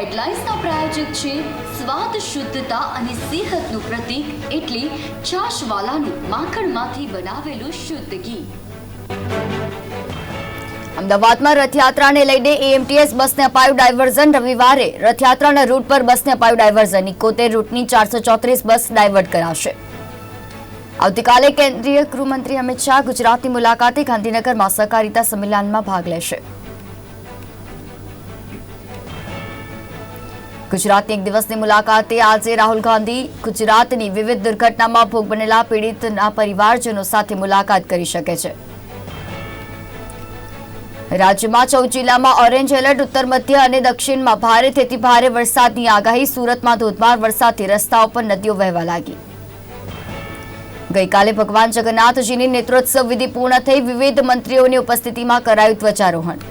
હેડલાઇન્સના પ્રાયોજક છે. સ્વાદ, શુદ્ધતા અને સેહતનું પ્રતીક એટલે છાશવાલાનું માખણમાંથી બનાવેલું શુદ્ધ ઘી. અમદાવાદમાં રથયાત્રાને લઈને એએમટીએસ બસને અપાયું ડાયવર્ઝન. રવિવારે રથયાત્રાના રૂટ પર બસને અપાયું ડાયવર્ઝન. ઇકોતેર રૂટની ચારસો ચોત્રીસ બસ ડાયવર્ટ કરાશે. આવતીકાલે કેન્દ્રીય ગૃહમંત્રી અમિત શાહ ગુજરાતની મુલાકાતે ગાંધીનગરમાં સહકારિતા સંમેલનમાં ભાગ લેશે. ગુજરાતની એક દિવસની મુલાકાતે આજે રાહુલ ગાંધી ગુજરાતની વિવિધ દુર્ઘટનામાં ભોગ બનેલા પીડિતના પરિવારજનો સાથે મુલાકાત કરી શકે છે. રાજ્યમાં ચૌદ જિલ્લામાં ઓરેન્જ એલર્ટ, ઉત્તર, મધ્ય અને દક્ષિણમાં ભારેથી ભારે વરસાદની આગાહી, સુરતમાં ધોધમાર વરસાદથી રસ્તાઓ પર નદીઓ વહેવા લાગી. ગઈકાલે ભગવાન જગન્નાથજીની નેત્રોત્સવ વિધિ પૂર્ણ થઈ, વિવિધ મંત્રીઓની ઉપસ્થિતિમાં કરાયું ધ્વજારોહણ.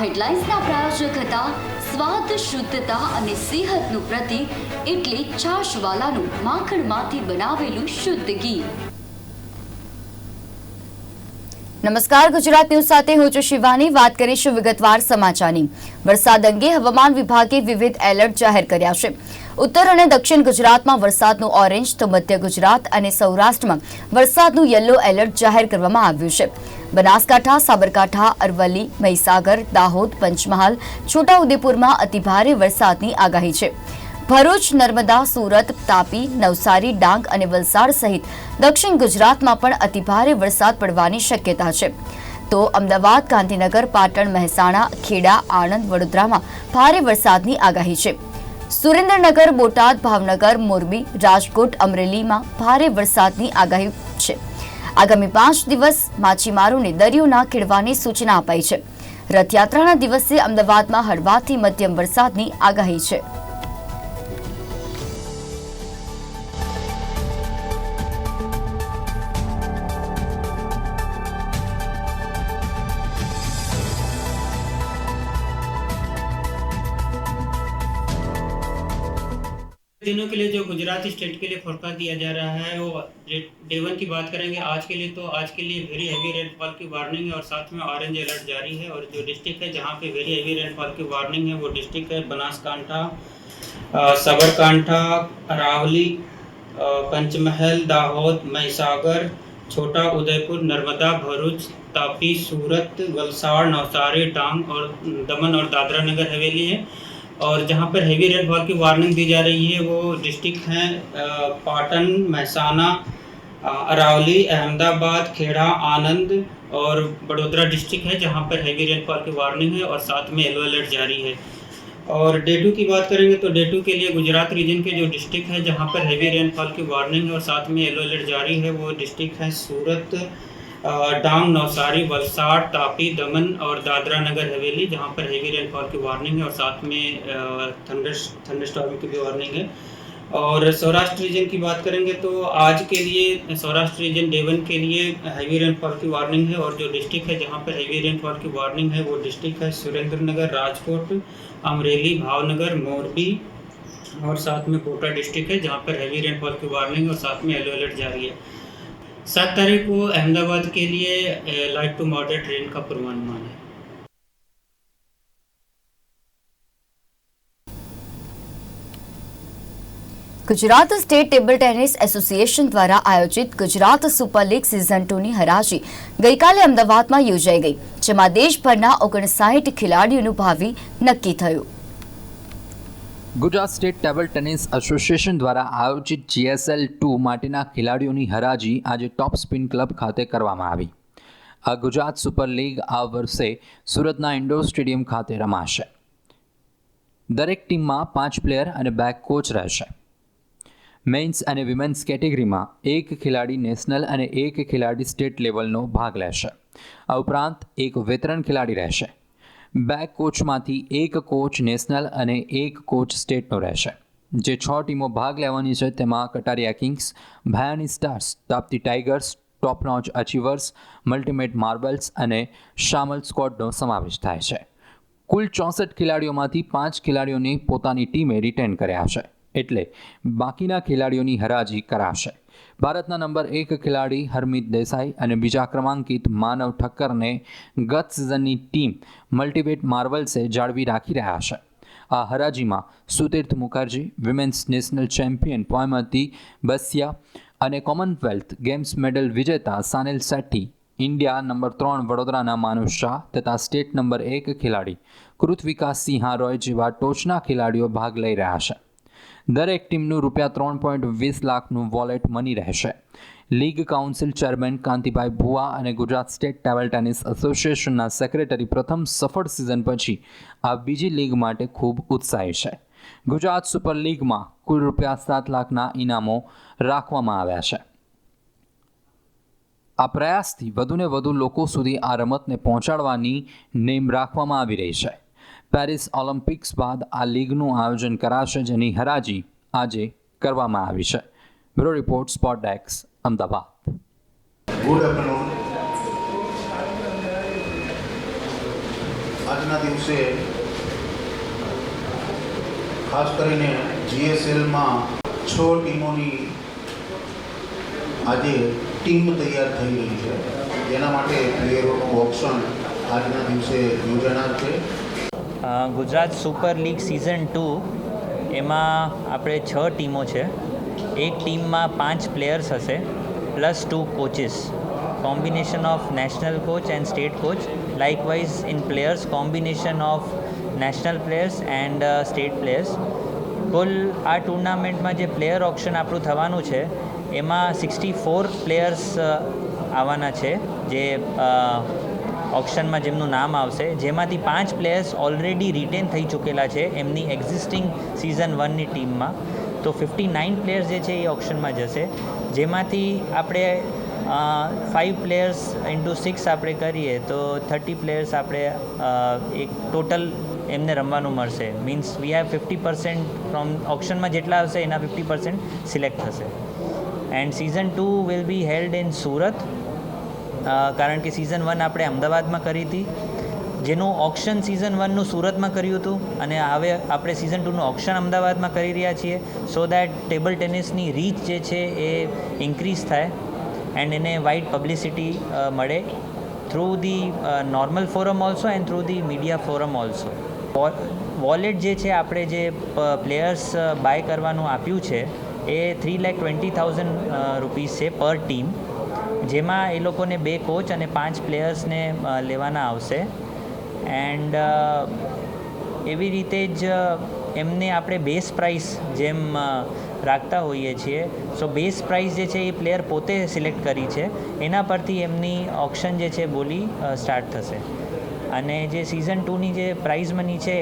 હેડલાઇન્સના પ્રાયોજક હતા. સ્વાદ, શુદ્ધતા અને સેહતનું પ્રતીક એટલે છાશવાલાનું માખણમાંથી બનાવેલું શુદ્ધ ઘી. નમસ્કાર, ગુજરાત ન્યૂઝ સાથે હું છું શિવાની. વાત કરીશું વિગતવાર સમાચારની. વરસાદ અંગે હવામાન વિભાગે વિવિધ એલર્ટ જાહેર કર્યા છે. ઉત્તર અને દક્ષિણ ગુજરાતમાં વરસાદનું ઓરેન્જ તો મધ્ય ગુજરાત અને સૌરાષ્ટ્રમાં વરસાદનું યલો એલર્ટ જાહેર કરવામાં આવ્યું છે. બનાસકાંઠા, સાબરકાંઠા, અરવલ્લી, મહીસાગર, દાહોદ, પંચમહાલ, છોટાઉદેપુરમાં અતિભારે વરસાદની આગાહી છે. ભરૂચ, નર્મદા, સુરત, તાપી, નવસારી, ડાંગ અને વલસાડ સહિત દક્ષિણ ગુજરાતમાં પણ અતિભારે વરસાદ પડવાની શક્યતા છે. તો અમદાવાદ, ગાંધીનગર, પાટણ, મહેસાણા, ખેડા, આણંદ, વડોદરામાં ભારે વરસાદની આગાહી છે. સુરેન્દ્રનગર, બોટાદ, ભાવનગર, મોરબી, રાજકોટ, અમરેલીમાં ભારે વરસાદની આગાહી છે. આગામી પાંચ દિવસ માછીમારોને દરિયો ના ખેડવાની સૂચના અપાઈ છે. રથયાત્રાના દિવસે અમદાવાદમાં હળવાથી મધ્યમ વરસાદની આગાહી છે. दिनों के लिए जो गुजरात स्टेट के लिए फोरकास्ट दिया जा रहा है, वो डे वन की बात करेंगे, आज के लिए तो आज के लिए वेरी हैवी रेनफॉल की वार्निंग है और साथ में ऑरेंज अलर्ट जारी है और जो डिस्ट्रिक्ट है जहाँ पे वेरी हैवी रेनफॉल की वार्निंग है, वो डिस्ट्रिक्ट है बनासकांठा साबरकांठा, अरावली पंचमहल, दाहोद, महिसागर, छोटा उदयपुर, नर्मदा, भरूच, तापी, सूरत, वलसाड़, नवसारी, डांग और दमन और दादरा नगर हवेली है। और जहाँ पर हैवी रेनफॉल की वार्निंग दी जा रही है, वो डिस्ट्रिक्ट हैं पाटन महसाना अरावली, अहमदाबाद, खेड़ा, आनंद और बड़ोदरा डिस्ट्रिक्ट है जहाँ पर हैवी रेनफॉल की वार्निंग है और साथ में येलो अलर्ट जारी है। और डे टू की बात करेंगे तो डे टू के लिए गुजरात रीजन के जो डिस्ट्रिक्ट है जहाँ पर हैवी रेनफॉल की वार्निंग है और साथ में येलो अलर्ट जारी है, वो डिस्ट्रिक्ट है सूरत डांग, नवसारी, वलसाड़, तापी, दमन और दादरा नगर हवेली, जहाँ पर हैवी रेनफॉल की वार्निंग है और साथ में थंडर थंडरस्टॉर्म की भी वार्निंग है। और सौराष्ट्र रीजन की बात करेंगे तो आज के लिए, सौराष्ट्र रीजन डे वन के लिए हैवी रेनफॉल की वार्निंग है और जो डिस्ट्रिक्ट है जहाँ पर हैवी रेनफॉल की वार्निंग है, वो डिस्ट्रिक्ट है सुरेंद्र नगर, राजकोट, अमरेली, भावनगर, मोरबी और साथ में कोटा डिस्ट्रिक्ट है जहाँ पर हैवी रेनफॉल की वार्निंग और साथ में येलो अलर्ट जारी है। सात तारीख को अहमदाबाद के लिए लाइट टू मॉडरेट रेन का पूर्वानुमान है Gujarat state table tennis association દ્વારા આયોજિત ગુજરાત સુપર લીગ સિઝન ટુની હરાજી ગઈકાલે અમદાવાદમાં યોજાઈ ગઈ જેમાં દેશભરના ઓગણસાઠ ખેલાડીઓનું ભાવિ નક્કી થયું Gujarat state table tennis association દ્વારા આયોજિત જીએસએલ ટુ માટેના ખેલાડીઓની હરાજી આજે ટોપ સ્પિન ક્લબ ખાતે કરવામાં આવી. આ ગુજરાત સુપર લીગ આ વર્ષે સુરતના ઇન્ડોર સ્ટેડિયમ ખાતે રમાશે. દરેક ટીમમાં પાંચ પ્લેયર અને બેક કોચ રહેશે. મેન્સ અને વિમેન્સ કેટેગરીમાં એક ખેલાડી નેશનલ અને એક ખેલાડી સ્ટેટ લેવલનો ભાગ લેશે. આ ઉપરાંત એક વેતરણ ખેલાડી રહેશે. બેક કોચમાંથી એક કોચ નેશનલ અને એક કોચ સ્ટેટનો રહેશે. જે છ ટીમો ભાગ લેવાની છે, તેમાં Katariya kings, Bhayani stars, Tapti tigers top notch achievers, multimate marbles અને શામલ સ્કોડનો સમાવેશ થાય છે. કુલ ચોસઠ ખેલાડીઓમાંથી પાંચ ખેલાડીઓને પોતાની ટીમે રિટેન કર્યા છે. એટલે બાકીના ખેલાડીઓની હરાજી કરાશે. ભારતના નંબર એક ખેલાડી હરમિત દેસાઈ અને બીજા ક્રમાંકિત માનવ ઠક્કરને ગત સિઝનની ટીમ મલ્ટીવેટ માર્વલ્સે જાળવી રાખી રહ્યા છે. આ હરાજીમાં Sutirtha Mukherjee women's national champion Poymati Baisya અને કોમનવેલ્થ ગેમ્સ મેડલ વિજેતા સાનિલ શેટ્ટી, ઇન્ડિયા નંબર ત્રણ વડોદરાના માનુષ શાહ તથા સ્ટેટ નંબર એક ખેલાડી કૃતવિકા સિંહા રોય જેવા ટોચના ખેલાડીઓ ભાગ લઈ રહ્યા છે. દરેક ટીમનું રૂપિયા ત્રણ પોઈન્ટ વીસ લાખનું વોલેટ મની રહેશે. League council chairman Kantibhai Bhuva અને ગુજરાત સ્ટેટ ટેબલ ટેનિસ એસોસિએશનના સેક્રેટરી પ્રથમ સફળ સિઝન પછી આ બીજી લીગ માટે ખૂબ ઉત્સાહી છે. ગુજરાત સુપર લીગમાં કુલ રૂપિયા સાત લાખના ઇનામો રાખવામાં આવ્યા છે. આ પ્રયાસથી વધુને વધુ લોકો સુધી આ રમતને પહોંચાડવાની નેમ રાખવામાં આવી રહી છે. પેરિસ ઓલિમ્પિક્સ બાદ આ લીગનું આયોજન કરાશે, જેની હરાજી આજે કરવામાં આવી છે. બ્યુરો રિપોર્ટ, સ્પોટ ડેક્સ અમદાવાદ. ગુડ આફ્ટરનૂન આજના દિવસે ખાસ કરીને જીએસએલમાં છ ટીમોની આજે ટીમ તૈયાર થઈ રહી છે. જેના માટે પ્લેયરોનું ઓપ્શન આજના દિવસે યોજાનાર છે. Gujarat super league season two, એમાં આપણે છ ટીમો છે. એક ટીમમાં પાંચ પ્લેયર્સ હશે, plus two coaches. Combination of national coach and state coach, likewise in players, combination of national players and state players. કુલ આ ટુર્નામેન્ટમાં જે પ્લેયર ઓપ્શન આપણું થવાનું છે, એમાં સિક્સટી ફોર પ્લેયર્સ આવવાના છે, જે ઓપ્શનમાં જેમનું નામ આવશે, જેમાંથી પાંચ પ્લેયર્સ ઓલરેડી રિટેન થઈ ચૂકેલા છે એમની એક્ઝિસ્ટિંગ સિઝન વનની ટીમમાં. તો ફિફ્ટી નાઇન પ્લેયર્સ જે છે એ ઓપ્શનમાં જશે. જેમાંથી આપણે ફાઇવ પ્લેયર્સ ઇન્ટુ સિક્સ આપણે કરીએ, તો થર્ટી પ્લેયર્સ આપણે એક ટોટલ એમને રમવાનું મળશે. Means we have fifty percent from ઓપ્શનમાં જેટલા આવશે, એના ફિફ્ટી પર્સન્ટ સિલેક્ટ થશે. And season two will be held in Surat કારણ કે સિઝન વન આપણે અમદાવાદમાં કરી હતી. જેનું ઓક્શન સિઝન વનનું સુરતમાં કર્યું હતું અને હવે આપણે સિઝન ટુનું ઓક્શન અમદાવાદમાં કરી રહ્યા છીએ. સો દેટ ટેબલ ટેનિસની રીચ જે છે એ ઇન્ક્રીઝ થાય એન્ડ એને વાઇડ પબ્લિસિટી મળે through the normal forum also and through the media forum also wallet જે છે આપણે જે પ્લેયર્સ બાય કરવાનું આપ્યું છે એ three lakh twenty thousand rupees છે પર ટીમ જેમાં એ લોકોને બે કોચ અને પાંચ પ્લેયર્સને લેવાના આવશે. એન્ડ એવી રીતે જ એમને આપણે બેઝ પ્રાઇસ જેમ રાખતા હોઈએ છીએ સો બેઝ પ્રાઇસ જે છે એ પ્લેયર પોતે સિલેક્ટ કરી છે. એના પરથી એમની ઓપ્શન જે છે બોલી સ્ટાર્ટ થશે. અને જે સિઝન ટુની જે પ્રાઇઝ મની છે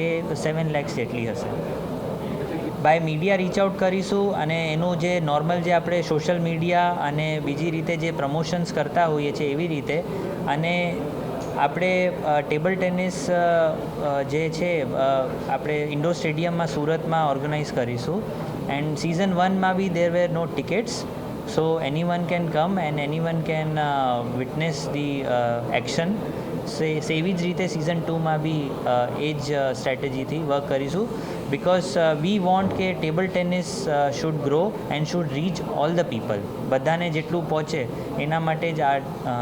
એ સેવન લેક્સ જેટલી હશે. બાય મીડિયા રીચ આઉટ કરીશું અને એનું જે નોર્મલ જે આપણે સોશિયલ મીડિયા અને બીજી રીતે જે પ્રમોશન્સ કરતા હોઈએ છીએ એવી રીતે અને આપણે ટેબલ ટેનિસ જે છે આપણે ઇન્ડોર સ્ટેડિયમમાં સુરતમાં ઓર્ગેનાઇઝ કરીશું એન્ડ સિઝન વનમાં be there were no tickets so any one can come and any one can witness the action સેવી જ રીતે સિઝન ટુમાં બી અ, એ જ સ્ટ્રેટેજીથી વર્ક કરીશું બિકોઝ વી વોન્ટ કે table tennis should grow and should reach all the people બધાને જેટલું પહોંચે એના માટે જ આ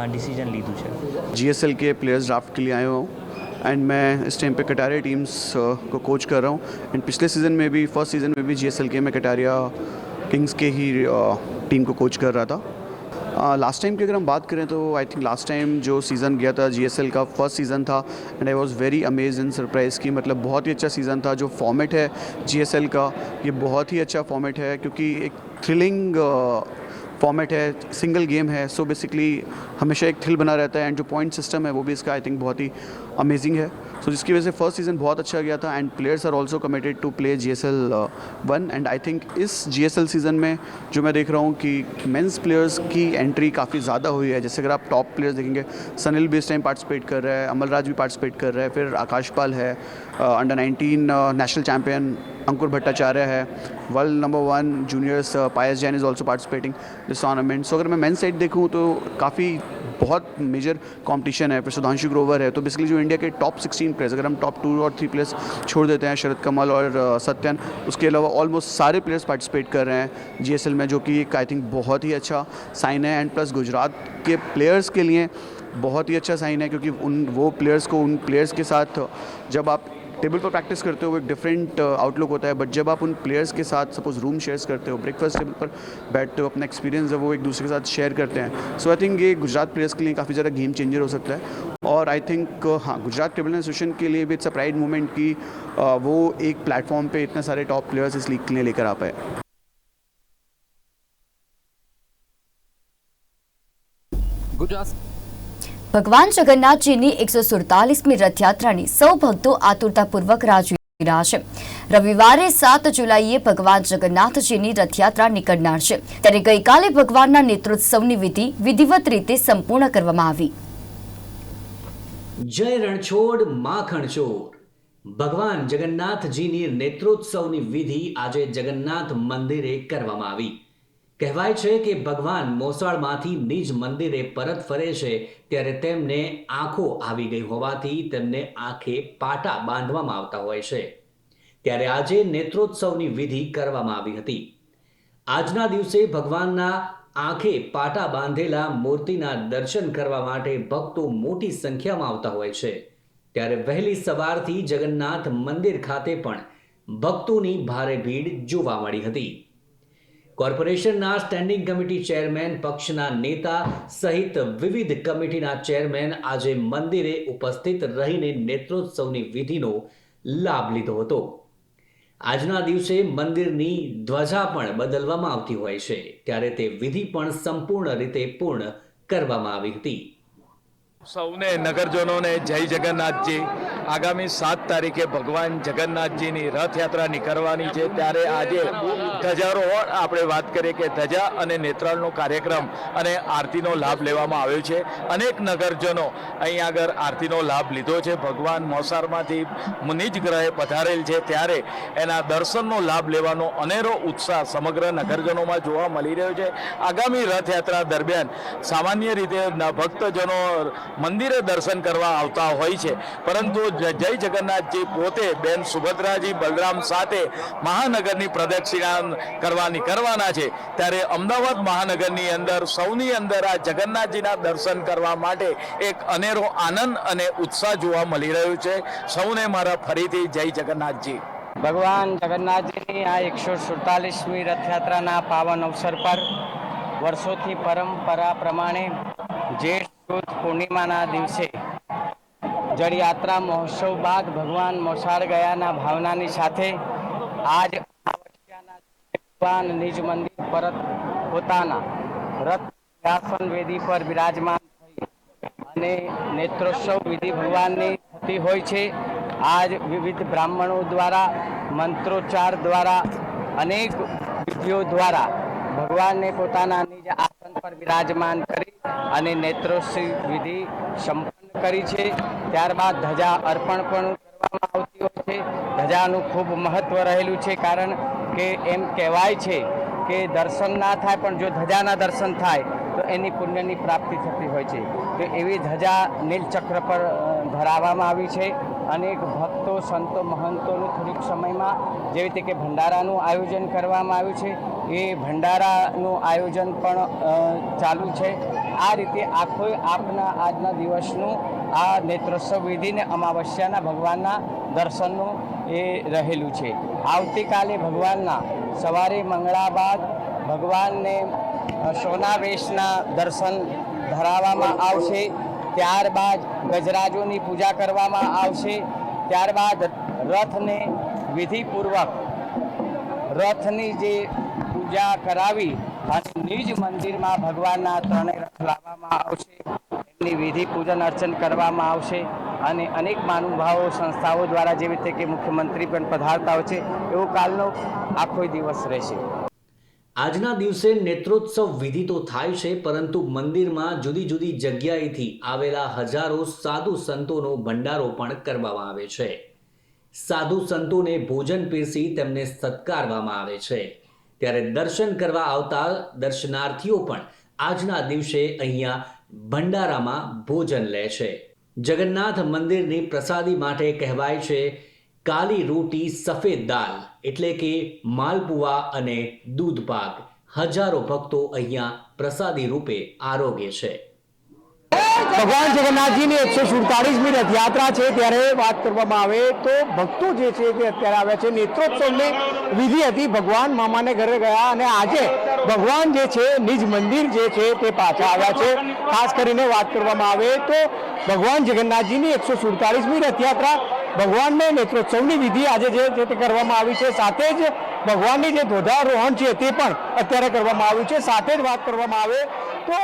ડિસિઝન લીધું છે जीएसएल के प्लेयर्स ड्राफ्ट के लिए आया हुआ हूँ एंड मैं इस टाइम पे कटारिया टीम्स अ, को कोच कर रहा हूँ एंड पिछले सीज़न में भी फर्स्ट सीज़न में भी जीएसएल के मैं कटारिया किंग्स के ही टीम को कोच कर रहा था लास्ट टाइम की अगर हम बात करें तो आई थिंक लास्ट टाइम जो सीज़न गया था जीएसएल का फ़र्स्ट सीज़न था and I was very amaze and surprise की मतलब बहुत ही अच्छा सीज़न था जो फॉर्मेट है जीएसएल का। ये बहुत ही अच्छा फॉर्मेट है क्योंकि एक थ्रिलिंग फॉर्मेट है सिंगल गेम है। सो बेसिकली हमेशा एक थ्रिल बना रहता है एंड जो पॉइंट सिस्टम है वो भी इसका आई थिंक बहुत ही अमेजिंग है। सो so, जिसकी वजह से फ़र्स्ट सीज़न बहुत अच्छा गया था and players are also committed to play G S L one and I think इस जी एस एल सीज़न में जो मैं देख रहा हूँ कि मेंस प्लेयर्स की एंट्री काफ़ी ज़्यादा हुई है। जैसे अगर आप टॉप प्लेयर्स देखेंगे सनिल भी इस टाइम पार्टिसिपेट कर रहा है अमलराज भी पार्टिसिपेट कर रहा है फिर आकाश पाल है under nineteen national champion Ankur Bhattacharya है world number one juniors Payas Jain is also participating this tournament so अगर मैं मेन साइड देखूँ तो काफ़ी बहुत मेजर कंपटीशन है। फिर सुधांशु ग्रोवर है तो बेसिकली जो इंडिया के टॉप 16 प्लेयर्स अगर हम टॉप टू और थ्री प्लेयर्स छोड़ देते हैं, शरद कमल और सत्यन, उसके अलावा ऑलमोस्ट सारे प्लेयर्स पार्टिसिपेट कर रहे हैं जीएसएल में, जो कि एक आई थिंक बहुत ही अच्छा साइन है। एंड प्लस गुजरात के प्लेयर्स के लिए बहुत ही अच्छा साइन है, क्योंकि उन, वो प्लेयर्स को उन प्लेयर्स के साथ जब आप टेबल पर प्रैक्टिस करते हो एक डिफरेंट आउटलुक uh, होता है बट जब आप उन प्लेयर्स के साथ सपोज़ रूम शेयर्स करते हो ब्रेकफास्ट टेबल पर बैठते हो, अपना एक्सपीरियंस है, वो एक दूसरे के साथ शेयर करते हैं। सो आई थिंक ये गुजरात प्लेयर्स के लिए काफ़ी ज़्यादा गेम चेंजर हो सकता है। और आई थिंक uh, हाँ गुजरात टेबल एसोसिएशन के लिए भी इट्स अ प्राइड मूवमेंट कि uh, वो एक प्लेटफॉर्म पर इतने सारे टॉप प्लेयर्स इस लीग के लिए लेकर आ पाए। गुजरात ભગવાન જગન્નાથજીની એકસો સુડતાલીસમી રથયાત્રાની સૌ ભક્તો આતુરતાપૂર્વક રાહ જોઈ રહ્યા છે. રવિવારે સાત જુલાઈએ ભગવાન જગન્નાથજીની રથયાત્રા નીકળનાર છે. ત્યારે ગઈકાલે ભગવાનના નેત્રોત્સવની વિધિ વિધિવત રીતે સંપૂર્ણ કરવામાં આવી. જય રણછોડ માખણછોડ ભગવાન જગન્નાથજીની નેત્રોત્સવની વિધિ આજે જગન્નાથ મંદિરે કરવામાં આવી. કહેવાય છે કે ભગવાન મોસાળમાંથી નિજ મંદિરે પરત ફરે છે, ત્યારે તેમને આંખો આવી ગઈ હોવાથી તેમને આંખે પાટા બાંધવામાં આવતા હોય છે. ત્યારે આજે નેત્રોત્સવની વિધિ કરવામાં આવી હતી. આજના દિવસે ભગવાનના આંખે પાટા બાંધેલા મૂર્તિના દર્શન કરવા માટે ભક્તો મોટી સંખ્યામાં આવતા હોય છે. ત્યારે વહેલી સવારથી જગન્નાથ મંદિર ખાતે પણ ભક્તોની ભારે ભીડ જોવા મળી હતી. કોર્પોરેશનના સ્ટેન્ડિંગ કમિટી ચેરમેન પક્ષના નેતા સહિત વિવિધ કમિટીના ચેરમેન આજે મંદિરે ઉપસ્થિત રહીને નેત્રોત્સવની વિધિનો લાભ લીધો હતો. આજના દિવસે મંદિરની ધ્વજા પણ બદલવામાં આવતી હોય છે. ત્યારે તે વિધિ પણ સંપૂર્ણ રીતે પૂર્ણ કરવામાં આવી હતી. સૌને નગરજનોને જય જગન્નાથજી. આગામી સાત તારીખે ભગવાન જગન્નાથજીની રથયાત્રા નીકળવાની છે. ત્યારે આજે ધજારો આપણે વાત કરીએ કે ધજા અને નેત્રાળનો કાર્યક્રમ અને આરતીનો લાભ લેવામાં આવ્યો છે. અનેક નગરજનો અહીં આગળ આરતીનો લાભ લીધો છે. ભગવાન મોસારમાંથી નિજ ગ્રહે પધારેલ છે. ત્યારે એના દર્શનનો લાભ લેવાનો અનેરો ઉત્સાહ સમગ્ર નગરજનોમાં જોવા મળી રહ્યો છે. આગામી રથયાત્રા દરમિયાન સામાન્ય રીતે ભક્તજનો મંદિરે દર્શન કરવા આવતા હોય છે. પરંતુ જય જગન્નાથજી પોતે બેન સુભદ્રાજી બલરામ સાથે મહાનગરની પ્રદક્ષિણા કરવા નીકળવાના છે. ત્યારે અમદાવાદ મહાનગરની અંદર સૌની અંદર આ જગન્નાથજીના દર્શન કરવા માટે એક અનેરો આનંદ અને ઉત્સાહ જોવા મળી રહ્યો છે. સૌને મારા ફરીથી જય જગન્નાથજી. ભગવાન જગન્નાથજીની આ એકસો સુડતાલીસમી રથયાત્રાના પાવન અવસર પર વર્ષોથી પરંપરા પ્રમાણે સુદ પૂર્ણિમાના દિવસે જળયાત્રા મહોત્સવ બાદ ભગવાન મોસાળ ગયાના ભાવનાની સાથે આજ ભગવાન નિજ મંદિર પરત પોતાના રથ સિંહાસન વેદી પર બિરાજમાન થઈ અને નેત્રોત્સવ વિધિ ભગવાનની થતી હોય છે. આજ વિવિધ બ્રાહ્મણો દ્વારા, મંત્રોચ્ચાર દ્વારા, અનેક વિધિઓ દ્વારા ભગવાનને પોતાના નિજ આસન પર બિરાજમાન કરી અને નેત્રોત્સવ વિધિ સંપન્ન કરી છે. ત્યારબાદ ધજા અર્પણ પણ કરવામાં આવતી હોય છે. ધજાનું ખૂબ મહત્ત્વ રહેલું છે કારણ કે એમ કહેવાય છે કે દર્શન ના થાય પણ જો ધજાના દર્શન થાય, તો એની પુણ્યની પ્રાપ્તિ થતી હોય છે. તો એવી ધજા નીલચક્ર પર ધરાવવામાં આવી છે. અનેક ભક્તો, સંતો, મહંતોનું થોડીક સમયમાં જેવી રીતે કે ભંડારાનું આયોજન કરવામાં આવ્યું છે. એ ભંડારાનું આયોજન પણ ચાલુ છે. આ રીતે આખો આપના આજના દિવસનું આ નેત્રોત્સવ વિધિને અમાવસ્યાના ભગવાનના દર્શનનું એ રહેલું છે. આવતીકાલે ભગવાનના સવારે મંગળા બાદ ભગવાનને સોનાવેશના દર્શન ધરાવવામાં આવશે. ત્યારબાદ ગજરાજોની પૂજા કરવામાં આવશે. ત્યારબાદ રથને વિધિપૂર્વક, રથની જે પૂજા કરાવી અને નિજ મંદિરમાં ભગવાનના ત્રણેય રથ લાવવામાં આવશે. એમની વિધિ પૂજન અર્ચન કરવામાં આવશે અને અનેક મહાનુભાવો સંસ્થાઓ દ્વારા જેવી રીતે કે મુખ્યમંત્રી પણ પધારતા હોય છે, એવો કાલનો આખો દિવસ રહેશે. આજના દિવસે નેત્રોત્સવ વિધિ તો થાય છે, પરંતુ મંદિરમાં જુદી જુદી જગ્યાએથી આવેલા હજારો સાધુ સંતોનો ભંડારો પણ કરવામાં આવે છે. સાધુ સંતોને ભોજન પીરસી તેમને સત્કારવામાં આવે છે. ત્યારે દર્શન કરવા આવતા દર્શનાર્થીઓ પણ આજના દિવસે અહીંયા ભંડારામાં ભોજન લે છે. જગન્નાથ મંદિરની પ્રસાદી માટે કહેવાય છે કાલી રોટી સફેદ દાલ, એટલે કે માલપુવા અને દૂધ પાક હજારો ભક્તો અહીંયા પ્રસાદી રૂપે આરોગ્ય છે. ભગવાન જગન્નાથજીની એકસો સુડતાલીસમી રથયાત્રા છે, ત્યારે વાત કરવામાં આવે તો ભક્તો જે છે તે અત્યારે આવ્યા છે. નેત્રોત્સવની વિધિ હતી, ભગવાન મામાને ઘરે ગયા અને આજે ભગવાન જે છે, નિજ મંદિર જે છે તે પાછા આવ્યા છે. ખાસ કરીને વાત કરવામાં આવે તો ભગવાન જગન્નાથજીની એકસો સુડતાળીસમી રથયાત્રા, ભગવાનને નેત્રોત્સવની વિધિ આજે જે છે તે કરવામાં આવી છે. સાથે જ ભગવાનની જે ધ્વજારોહણ છે તે પણ અત્યારે કરવામાં આવ્યું છે. સાથે જ વાત કરવામાં આવે તો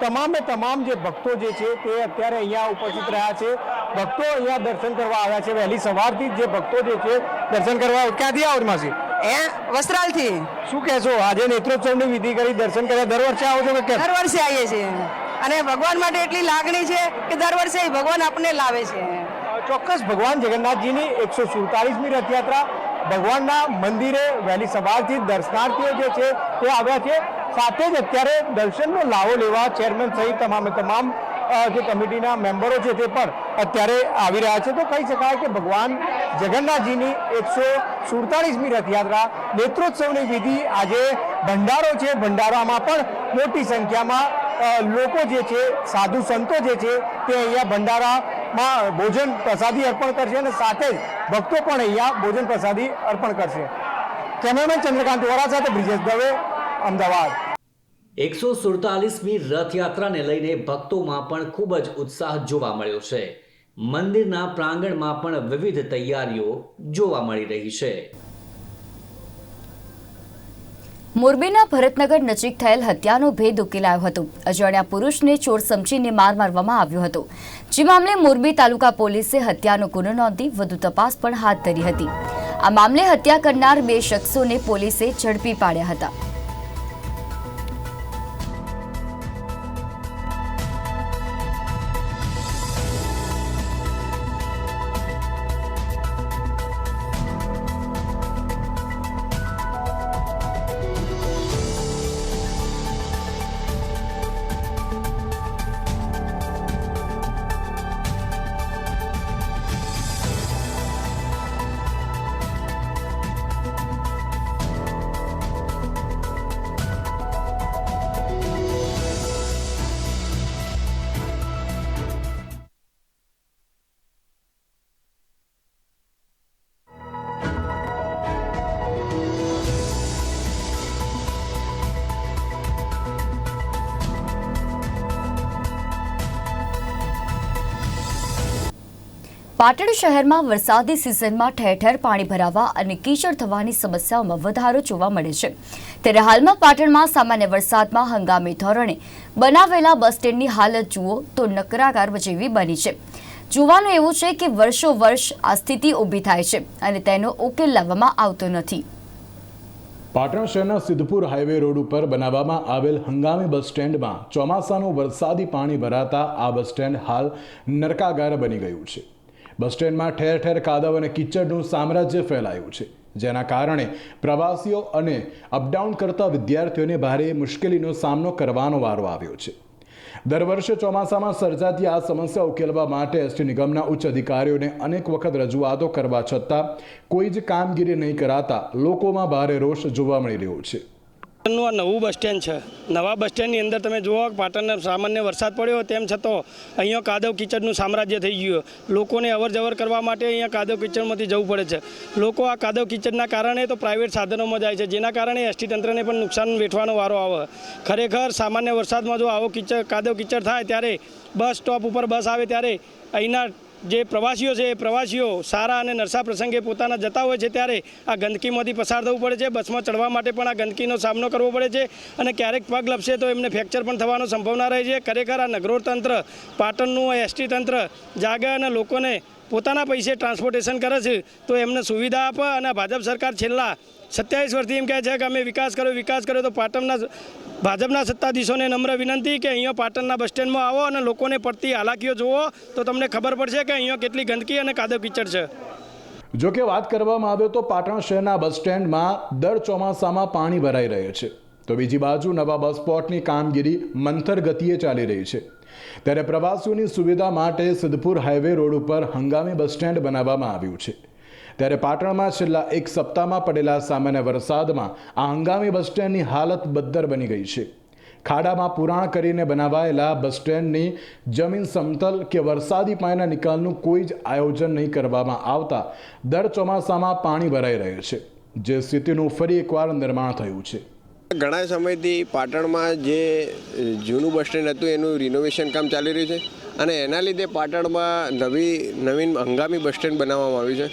તમામે તમામ જે ભક્તો જે છે તે અત્યારે અહીંયા ઉપસ્થિત રહ્યા છે. ભક્તો અહીંયા દર્શન કરવા આવ્યા છે. વહેલી સવારથી જે ભક્તો જે છે દર્શન કરવા ક્યાંથી આવો માસી એ વસ્ત્રાલથી. શું કહેશો? આજે નેત્રોત્સવની વિધિ કરી દર્શન કર્યા. દર વર્ષે આવો છો કે દર વર્ષે આવીએ છીએ. અને ભગવાન માટે એટલી લાગણી છે કે દર વર્ષે ભગવાન આપણને લાવે છે. ચોક્કસ ભગવાન જગન્નાથજીની એકસો સુડતાલીસમી રથયાત્રા ભગવાનના મંદિરે વહેલી સવારથી દર્શનાર્થીઓ જે છે તે આવ્યા છે. સાથે જ અત્યારે દર્શનનો લાવો લેવા ચેરમેન સહિત તમામે તમામ જે કમિટીના મેમ્બરો છે તે પણ અત્યારે આવી રહ્યા છે. તો કહી શકાય કે ભગવાન જગન્નાથજીની એકસો સુડતાલીસમી રથયાત્રા નેત્રોત્સવની વિધિ આજે ભંડારો છે. ભંડારામાં પણ મોટી સંખ્યામાં લોકો જે છે, સાધુ સંતો જે છે, તે અહીંયા ભંડારામાં ભોજન પ્રસાદી અર્પણ કરશે અને સાથે જ ભક્તો પણ અહીંયા ભોજન પ્રસાદી અર્પણ કરશે. કેમેરામેન ચંદ્રકાંત વોરા સાથે બ્રિજેશ દવે. અમદાવાદ. એકસો સુડતાલીસમી રથયાત્રાને લઈને ભક્તોમાં પણ ખૂબ જ ઉત્સાહ જોવા મળ્યો છે. મંદિરના પ્રાંગણમાં પણ વિવિધ તૈયારીઓ જોવા મળી રહી છે. મોરબીના ભરતનગર નજીક થયેલ હત્યાનો ભેદ ઉકેલાયો હતો. અજાણ્યા પુરુષને ચોર સમજીને માર મારવામાં આવ્યો હતો. જે મામલે મોરબી તાલુકા પોલીસે હત્યાનો ગુનો નોંધી વધુ તપાસ પણ હાથ ધરી હતી. આ મામલે હત્યા કરનાર બે શખ્સોને પોલીસે ઝડપી પાડ્યા હતા. પાટણ શહેરમાં વરસાદી સિઝનમાં ઠેર ઠેર પાણી ભરાવા અને કીચડ થવાની સમસ્યાઓમાં વધારો જોવા મળે છે. ત્યારે હાલમાં પાટણમાં સામાન્ય વરસાદમાં હંગામી ધોરણે બનાવેલા બસ સ્ટેન્ડની હાલત જુઓ તો નકરાકાર જેવી બની છે. જોવાનું એવું છે કે વર્ષો વર્ષ આ સ્થિતિ ઊભી થાય છે અને તેનો ઉકેલ લાવવામાં આવતો નથી. પાટણ શહેરના સિદ્ધપુર હાઈવે રોડ ઉપર બનાવવામાં આવેલ હંગામી બસ સ્ટેન્ડમાં ચોમાસાનું વરસાદી પાણી ભરાતા આ બસ સ્ટેન્ડ હાલ નરકાગાર બની ગયું છે. બસ સ્ટેન્ડમાં ઠેર ઠેર કાદવ અને કિચડનું સામ્રાજ્ય ફેલાયું છે. જેના કારણે પ્રવાસીઓ અને અપડાઉન કરતા વિદ્યાર્થીઓને ભારે મુશ્કેલીનો સામનો કરવાનો વારો આવ્યો છે. દર વર્ષે ચોમાસામાં સર્જાતી આ સમસ્યા ઉકેલવા માટે એસટી નિગમના ઉચ્ચ અધિકારીઓને અનેક વખત રજૂઆતો કરવા છતાં કોઈ જ કામગીરી નહીં કરાતા લોકોમાં ભારે રોષ જોવા મળી રહ્યો છે. પાટણનું આ નવું બસ સ્ટેન્ડ છે. નવા બસ સ્ટેન્ડની અંદર તમે જુઓ, પાટણને સામાન્ય વરસાદ પડ્યો તેમ છતાં અહીંયા કાદવ કિચડનું સામ્રાજ્ય થઈ ગયું. લોકોને અવર જવર કરવા માટે અહીંયા કાદવ કિચડમાંથી જવું પડે છે. લોકો આ કાદવ કિચડના કારણે તો પ્રાઇવેટ સાધનોમાં જાય છે, જેના કારણે એસટી તંત્રને પણ નુકસાન વેઠવાનો વારો આવે. ખરેખર સામાન્ય વરસાદમાં જો આવો કિચડ કાદવ કિચડ થાય ત્યારે બસ સ્ટોપ ઉપર બસ આવે ત્યારે અહીંના જે પ્રવાસીઓ છે એ પ્રવાસીઓ સારા અને નરસા પ્રસંગે પોતાના જતા હોય છે ત્યારે આ ગંદકીમાંથી પસાર થવું પડે છે, બસમાં ચડવા માટે પણ આ ગંદકીનો સામનો કરવો પડે છે અને ક્યારેક પગ લપશે તો એમને ફ્રેક્ચર પણ થવાનો સંભાવના રહે છે. ખરેખર આ નગરોળ તંત્ર પાટણનું એસટી તંત્ર જાગે અને લોકોને પોતાના પૈસે ટ્રાન્સપોર્ટેશન કરે છે, તો એમને સુવિધા આપે અને ભાજપ સરકાર છેલ્લા સત્યાવીસ વર્ષથી એમ કહે છે કે અમે વિકાસ કર્યો વિકાસ કર્યો, તો પાટણના ભાજપના સત્તાધીશોને નમ્ર વિનંતી કે અહીંયા પાટણના બસ સ્ટેન્ડમાં આવો અને લોકોને પડતી હાલાકીઓ જુઓ, તો તમને ખબર પડશે કે અહીંયા કેટલી ગંદકી અને કાદવ કિચડ છે. જો કે વાત કરવામાં આવે તો પાટણ શહેરના બસ સ્ટેન્ડમાં દર ચોમાસામાં પાણી ભરાઈ રહ્યું છે. તો બીજી બાજુ નવા બસ સ્પોટની કામગીરી મંથર ગતિએ ચાલી રહી છે. ત્યારે પ્રવાસીઓની સુવિધા માટે સિદ્ધપુર હાઈવે રોડ ઉપર હંગામી બસ સ્ટેન્ડ બનાવવામાં આવ્યું છે. ત્યારે પાટણમાં છેલ્લા એક સપ્તાહમાં પડેલા સામાન્ય વરસાદમાં આ હંગામી બસ સ્ટેન્ડની હાલત બદ્દર બની ગઈ છે. ખાડામાં પુરાણ કરીને બનાવાયેલા બસ સ્ટેન્ડની જમીન સમતલ કે વરસાદી પાણીના નિકાલનું કોઈ જ આયોજન નહીં કરવામાં આવતા દર ચોમાસામાં પાણી ભરાઈ રહે છે, જે સ્થિતિનું ફરી એકવાર નિર્માણ થયું છે. ઘણા સમયથી પાટણમાં જે જૂનું બસ સ્ટેન્ડ હતું, એનું રિનોવેશન કામ ચાલી રહ્યું છે અને એના લીધે પાટણમાં નવી, નવીન હંગામી બસ સ્ટેન્ડ બનાવવામાં આવ્યું છે.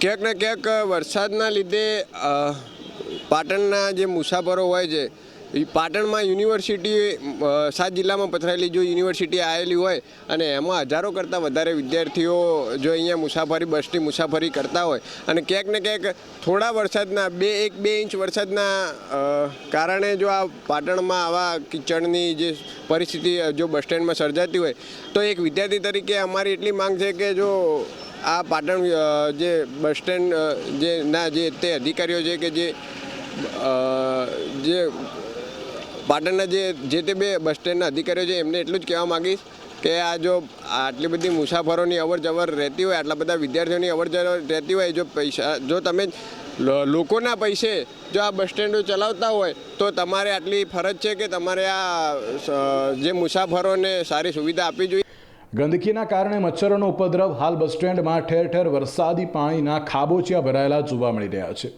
ક્યાંક ને ક્યાંક વરસાદના લીધે પાટણના જે મુસાફરો હોય છે પાટણમાં યુનિવર્સિટી સાત જિલ્લામાં પથરાયેલી જો યુનિવર્સિટી આવેલી હોય અને એમાં હજારો કરતાં વધારે વિદ્યાર્થીઓ જો અહીંયા મુસાફરી, બસની મુસાફરી કરતા હોય અને ક્યાંક ને ક્યાંક થોડા વરસાદના, બે એક, બે ઇંચ વરસાદના કારણે જો આ પાટણમાં આવા કિચડની જે પરિસ્થિતિ જો બસ સ્ટેન્ડમાં સર્જાતી હોય, તો એક વિદ્યાર્થી તરીકે અમારી એટલી માંગ છે કે જો આ પાટણ જે બસ સ્ટેન્ડ જે ના, જે તે અધિકારીઓ છે કે જે જે પાટણના જે જે તે બે બસ સ્ટેન્ડના અધિકારીઓ છે, એમને એટલું જ કહેવા માગીશ કે આ જો આટલી બધી મુસાફરોની અવર જવર રહેતી હોય, આટલા બધા વિદ્યાર્થીઓની અવર જવર રહેતી હોય, જો પૈસા જો તમે લોકોના પૈસે જો આ બસ સ્ટેન્ડો ચલાવતા હોય, તો તમારે આટલી ફરજ છે કે તમારે આ જે મુસાફરોને સારી સુવિધા આપવી જોઈએ. ગંદકીના કારણે મચ્છરોનો ઉપદ્રવ હાલ બસ સ્ટેન્ડમાં ઠેર ઠેર વરસાદી પાણીના ખાબોચિયા ભરાયેલા જોવા મળી રહ્યા છે.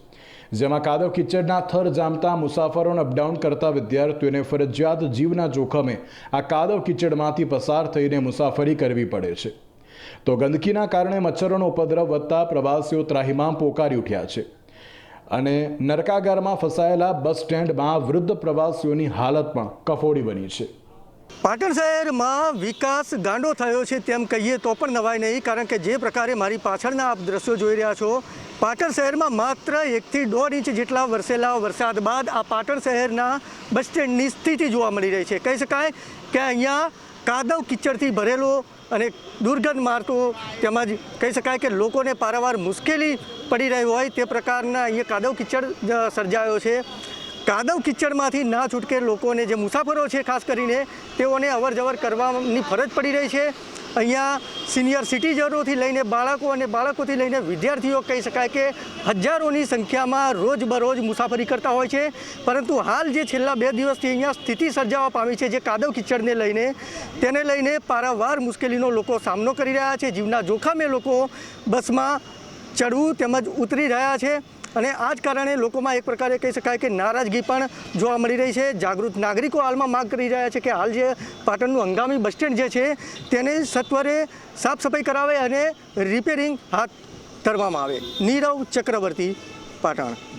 જેમાં કાદવ કિચડના થર જામતા મુસાફરોને અપડાઉન કરતા વિદ્યાર્થીઓને ફરજિયાત જીવના જોખમે આ કાદવ કિચડમાંથી પસાર થઈને મુસાફરી કરવી પડે છે. તો ગંદકીના કારણે મચ્છરોનો ઉપદ્રવ વધતા પ્રવાસીઓ ત્રાહિમામ પોકારી ઉઠ્યા છે. અને નરકાગારમાં ફસાયેલા બસ સ્ટેન્ડમાં વૃદ્ધ પ્રવાસીઓની હાલત પણ કફોડી બની છે. પાટણ શહેરમાં વિકાસ ગાંડો થયો છે તેમ કહીએ તો પણ નવાય નહીં, કારણ કે જે પ્રકારે મારી પાછળના આપ દ્રશ્યો જોઈ રહ્યા છો, પાટણ શહેરમાં માત્ર એકથી દોઢ ઇંચ જેટલા વરસેલા વરસાદ બાદ આ પાટણ શહેરના બસ સ્ટેન્ડની સ્થિતિ જોવા મળી રહી છે. કહી શકાય કે અહીંયા કાદવ કિચડથી ભરેલો અને દુર્ગંધ મારતો તેમજ કહી શકાય કે લોકોને પારાવાર મુશ્કેલી પડી રહી હોય તે પ્રકારના અહીંયા કાદવ કિચડ સર્જાયો છે. કાદવ કિચડમાંથી ના છૂટકે લોકોને જે મુસાફરો છે, ખાસ કરીને તેઓને અવર જવર કરવાની ફરજ પડી રહી છે. અહીંયા સિનિયર સિટીઝનોથી લઈને બાળકો અને બાળકોથી લઈને વિદ્યાર્થીઓ કહી શકાય કે હજારોની સંખ્યામાં રોજબરોજ મુસાફરી કરતા હોય છે. પરંતુ હાલ જે છેલ્લા બે દિવસથી અહીંયા સ્થિતિ સર્જાવા પામી છે, જે કાદવ કિચડને લઈને, તેને લઈને પારાવાર મુશ્કેલીનો લોકો સામનો કરી રહ્યા છે. જીવના જોખમે લોકો બસમાં ચડવું તેમજ ઉતરી રહ્યા છે. અને આ જ કારણે લોકોમાં એક પ્રકારે કહી શકાય કે નારાજગી પણ જોવા મળી રહી છે. જાગૃત નાગરિકો હાલમાં માંગ કરી રહ્યા છે કે હાલ જે પાટણનું હંગામી બસ સ્ટેન્ડ જે છે, તેને સત્વરે સાફ સફાઈ કરાવે અને રિપેરિંગ હાથ ધરવામાં આવે. નીરવ ચક્રવર્તી, પાટણ.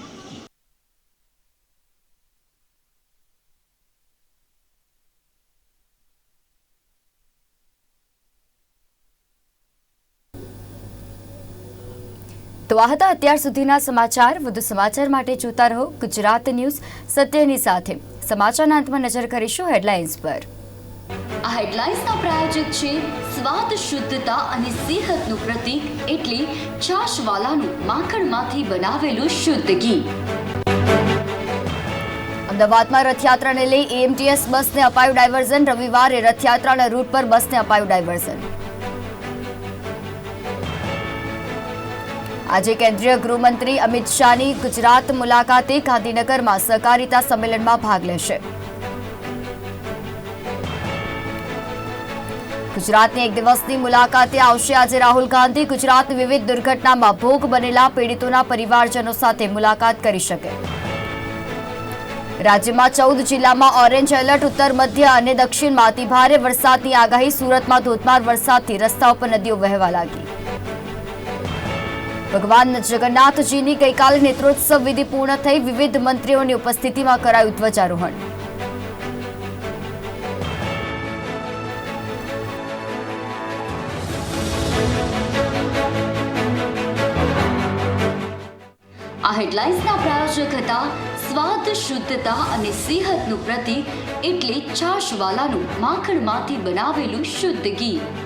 તો આ હતા અત્યાર સુધીના સમાચાર. વધુ સમાચાર માટે જોતા રહો ગુજરાત ન્યૂઝ સત્યની સાથે. સમાચારના અંતમાં નજર કરીશું હેડલાઇન્સ પર. આ હેડલાઇન્સના પ્રાયોજક છે સ્વાદ શુદ્ધતા અને સેહતનું પ્રતીક એટલે છાશવાલાનું માખણમાંથી બનાવેલું શુદ્ધ ઘી. અમદાવાદમાં રથયાત્રાને લઈ એએમટીએસ બસને અપાયું ડાયવર્ઝન. રવિવારે રથયાત્રાના રૂટ પર બસને અપાયું ડાયવર્ઝન. આજે કેન્દ્રીય ગૃહમંત્રી અમિત શાહની ગુજરાત મુલાકાતે ગાંધીનગરમાં સહકારિતા સંમેલનમાં ભાગ લેશે. ગુજરાતની એક દિવસની મુલાકાતે આવશે આજે રાહુલ ગાંધી. ગુજરાત વિવિધ દુર્ઘટનામાં ભોગ બનેલા પીડિતોના પરિવારજનો સાથે મુલાકાત કરી શકે. રાજ્યમાં ચૌદ જિલ્લામાં ઓરેન્જ એલર્ટ, ઉત્તર, મધ્ય અને દક્ષિણમાં અતિભારે વરસાદની આગાહી. સુરતમાં ધોધમાર વરસાદથી રસ્તા ઉપર નદીઓ વહેવા લાગી. ભગવાન જગન્નાથજીની ગઈકાલે નેત્રોત્સવ વિધિ પૂર્ણ થઈ વિવિધ મંત્રીઓની ઉપસ્થિતિમાં કરાયું ધ્વજારોહણ. આ હેડલાઇન્સના પ્રાયોજક હતા સ્વાદ, શુદ્ધતા અને સિંહતનું પ્રતીક એટલે છાશવાલાનું માખણમાંથી બનાવેલું શુદ્ધ ઘી.